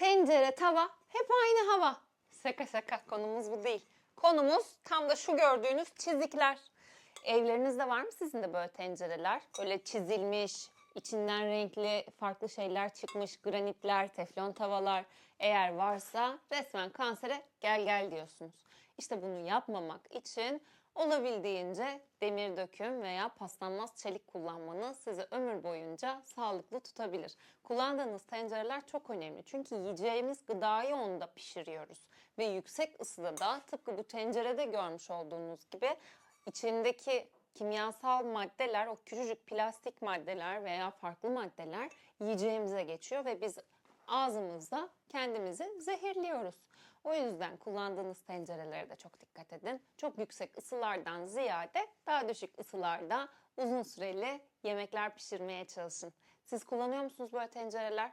tencere, tava hep aynı hava. Şaka şaka konumuz bu değil. Konumuz tam da şu gördüğünüz çizikler. Evlerinizde var mı sizin de böyle tencereler? Böyle çizilmiş, içinden renkli farklı şeyler çıkmış, granitler, teflon tavalar. Eğer varsa resmen kansere gel gel diyorsunuz. İşte bunu yapmamak için olabildiğince demir döküm veya paslanmaz çelik kullanmanız sizi ömür boyunca sağlıklı tutabilir. Kullandığınız tencereler çok önemli. Çünkü yiyeceğimiz gıdayı onda pişiriyoruz. Ve yüksek ısıda da tıpkı bu tencerede görmüş olduğunuz gibi içindeki kimyasal maddeler, o küçücük plastik maddeler veya farklı maddeler yiyeceğimize geçiyor ve biz ağzımızda kendimizi zehirliyoruz. O yüzden kullandığınız tencerelere de çok dikkat edin. Çok yüksek ısılardan ziyade daha düşük ısılarda uzun süreli yemekler pişirmeye çalışın. Siz kullanıyor musunuz böyle tencereler?